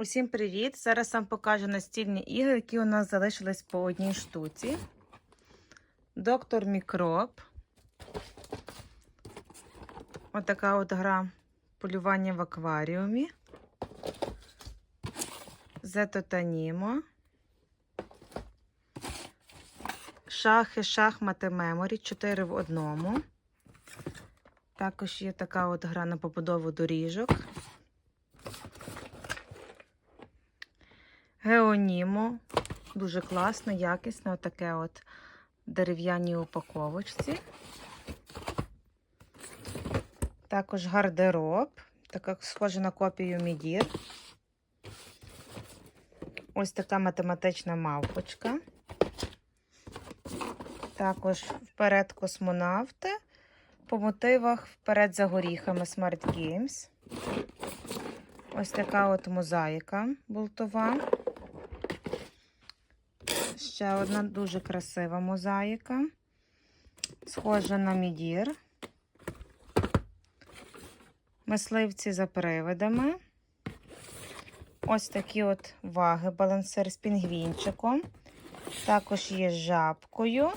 Усім привіт! Зараз вам покажу настільні ігри, які у нас залишились по одній штуці. Доктор Мікроб. Отака от гра полювання в акваріумі. Зетотанімо. Шахи, шахмати, меморі 4 в одному. Також є така от гра на побудову доріжок. Геонімо. Дуже класно, якісне, отаке от дерев'яній упаковочці. Також гардероб, така схожа на копію Мідір. Ось така математична мавпочка. Також вперед космонавти. По мотивах вперед за горіхами Smart Games. Ось така от мозаїка болтова. Ще одна дуже красива мозаїка. Схожа на мідір. Мисливці за привидами. Ось такі от ваги, балансир з пінгвінчиком. Також є з жабкою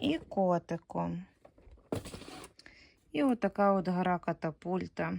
і котиком. І отака от гра катапульта.